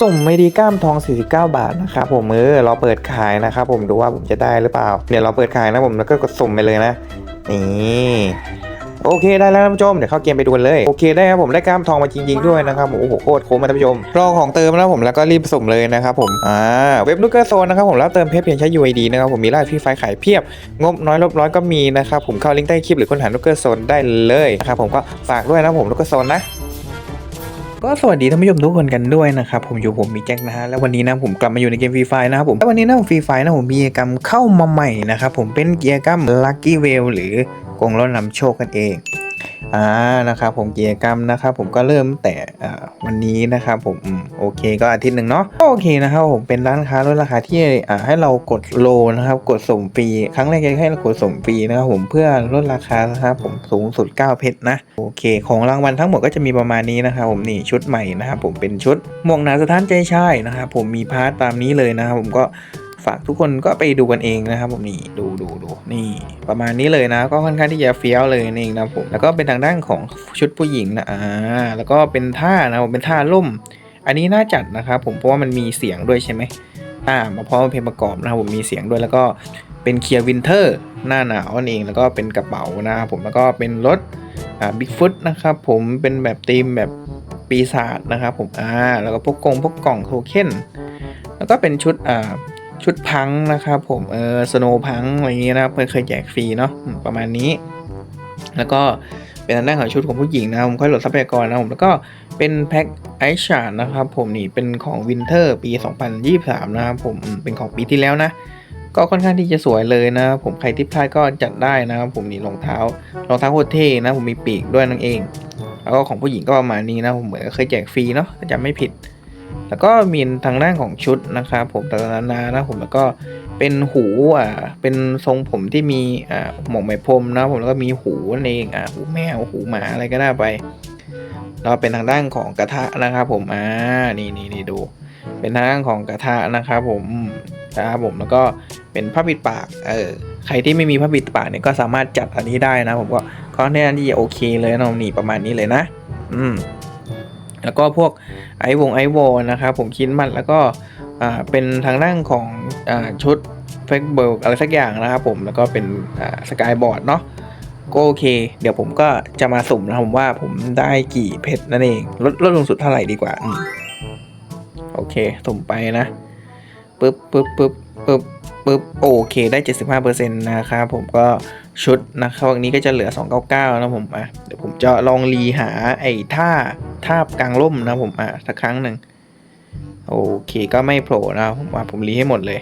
สุ่มไม่ดีกล้ามทอง 49 บาทนะครับผมเออเราเปิดขายนะครับผมดูว่าผมจะได้หรือเปล่าเดี๋ยวเราเปิดขายนะผมแล้วก็กดสุ่มไปเลยนะนี่โอเคได้แล้วท่านผู้ชมเดี๋ยวเข้าเกมไปดูกันเลยโอเคได้ครับผมได้กล้ามทองมาจริงๆด้วยนะครับโอ้โหโคตรคุ้มนะท่านผู้ชมรอของเติมแล้วผมแล้วก็รีบสุ่มเลยนะครับผมอ่าเว็บลูกเกอร์โซนนะครับผมแล้วเติมเพชรเพียงใช้ UID นะครับผมมีไลฟ์ฟรีไฟขายเพียบ งบน้อยลบร้อยก็มีนะครับผมเข้าลิงก์ใต้คลิปหรือค้นหาลูกเกอร์โซนได้เลยนะครับผมก็ฝากด้วยนะผมลูกเกอร์โซนนะ ก็สวัสดีท่านผู้ชมทุกคนกันด้วยนะครับผมอยู่ผมมีแจ็คนะฮะแล้ววันนี้นะผมกลับมาอยู่ในเกมฟรีไฟนะครับผมแล้ววันนี้นะผมฟรีไฟนะผมมีกิจกรรมเข้ามาใหม่นะครับผมเป็นกิจกรรม Lucky w e l l หรือกงล้นนำโชคกันเอง อ่านะครับผมกิจกรรมนะครับผมก็เริ่มแต่วันนี้นะครับผมโอเคก็อาทิตย์หนึ่งเนาะโอเคนะครับผมเป็นร้านค้าลดราคาที่ให้เรากดโลนะครับกดส่งฟรีครั้งแรกจะให้เรากดส่งฟรีนะครับผมเพื่อลดราคานะครับผมสูงสุด 9 เพชรนะโอเค ของรางวัลทั้งหมดก็จะมีประมาณนี้นะครับผมนี่ชุดใหม่นะครับผมเป็นชุดหมวกหนาสถานใจชายนะครับผมมีพาร์ตตามนี้เลยนะครับผมก็ ฝากทุกคนก็ไปดูกันเองนะครับผมนี่ดูดูดูนี่ประมาณนี้เลยนะ ก็ค่อนข้างที่จะเฟี้ยวเลยนี่เองนะผมแล้วก็เป็นทางด้านของชุดผู้หญิงนะอ่าแล้วก็เป็นท่านะผมเป็นท่าล่ม อันนี้น่าจัดนะครับผมเพราะว่ามันมีเสียงด้วยใช่ไหมอ่ามาพร้อมเพลงประกอบนะครับผมมีเสียงด้วยแล้วก็เป็นเคียร์วินเทอร์หน้าหนาวนั่นเองแล้วก็เป็นกระเป๋านะครับผมแล้วก็เป็นรถอ่าบิ๊กฟุตนะครับผมเป็นแบบธีมแบบปีศาจนะครับผมอ่าแล้วก็พวกกงพวกกล่องโทเค็นแล้วก็เป็นชุดอ่า ชุดพังนะครับผมเออสโนพังอะไรอย่างเงี้ยนะครับเคยแจกฟรีเนาะประมาณนี้ แล้วก็เป็นทางด้านของชุดของผู้หญิงนะครับผมค่อยโหลดทรัพยากรนะผมแล้วก็เป็นแพ็คไอชาร์ดนะครับผมนี่เป็นของวินเทอร์ปี 2023 นะครับผมเป็นของปีที่แล้วนะ ก็ค่อนข้างที่จะสวยเลยนะผมใครที่พลาดก็จัดได้นะครับผมนี่รองเท้ารองเท้าโคตรเท่นะผมมีปีกด้วยนั่นเอง แล้วก็ของผู้หญิงก็ประมาณนี้นะผมเหมือนเคยแจกฟรีเนาะจำไม่ผิด แล้วก็มีทางด้านของชุดนะครับผมต่างๆนานานะผมแล้วก็เป็นหูอ่าเป็นทรงผมที่มีอ่าหมวกไหมพรมนะผมแล้วก็มีหูนั่นเองอ่าหูแมวหูหมาอะไรก็ได้ไปแล้วเป็นทางด้านของกระทะนะครับผมอ่านี่นี่นี่ดู เป็นทางด้านของกระทะนะครับผมนะครับผมแล้วก็เป็นผ้าปิดปากเออใครที่ไม่มีผ้าปิดปากเนี่ยก็สามารถจัดอันนี้ได้นะ ผมก็ก็แน่นที่จะโอเคเลยนะนี่ประมาณนี้เลยนะ อืม แล้วก็พวกไอวงไอโวนะครับผมคิดมันแล้วก็เป็นทางด้านของอชุดเฟกเบิร์อะไรสักอย่างนะครับผมแล้วก็เป็นสกายบอร์ดเนาะก็โอเค เดี๋ยวผมก็จะมาสุ่มนะครับผมว่าผมได้กี่เพชรนั่นเองลดลดลงสุดเท่าไหร่ดีกว่าอโอเคสุ่มไปนะปึ๊บปึ๊บปึ๊บปึ๊บปึ๊บโอเคได้ 75%นะครับผมก็ ชุดนะครับวันนี้ก็จะเหลือ 299 นะผมอะเดี๋ยวผมจะลองรีหาไอ้ท่าท่ากลางร่มนะผมอะสักครั้งหนึ่งโอเคก็ไม่โผล่นะผมว่าผมรีให้หมดเลย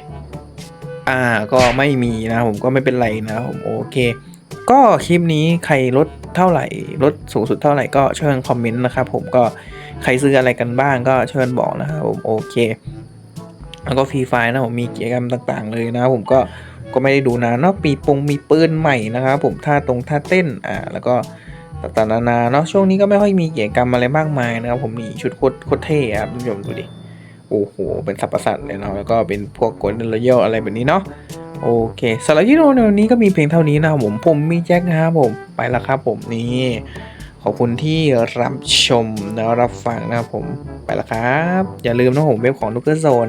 อ่าก็ไม่มีนะผมก็ไม่เป็นไรนะผมโอเค ก็คลิปนี้ใครลดเท่าไหร่ลดสูงสุดเท่าไหร่ก็ช่วยคอมเมนต์นะครับผมก็ใครซื้ออะไรกันบ้างก็เช่วยบอกนะครับผมโอเค แล้วก็ฟรีไฟล์นะผมมีกิจกรรมต่างๆเลยนะครับผมก็ ก็ไม่ได้ดูนานเนาะปีปงมีปืนใหม่นะครับผมท่าตรงท่าเต้นอ่าแล้วก็ต่างๆนานาเนาะช่วงนี้ก็ไม่ค่อยมีกิจกรรมอะไรมากมายนะครับผมนี่ชุดโคตรโคตรเท่ครับท่านผู้ชมดูดิโอ้โหเป็นสับประสัตว์เลยเนาะแล้วก็เป็นพวกกดเดลยอะไรแบบนี้เนาะโอเคสำหรับที่โนในวันนี้ก็มีเพียงเท่านี้นะครับผมผมมีแจ็คนะครับผมไปแล้วครับผมนี่ขอบคุณที่รับชมและรับฟังนะครับผมไปแล้วครับ อย่าลืมนะผมเว็บของลูกเกอร์โซน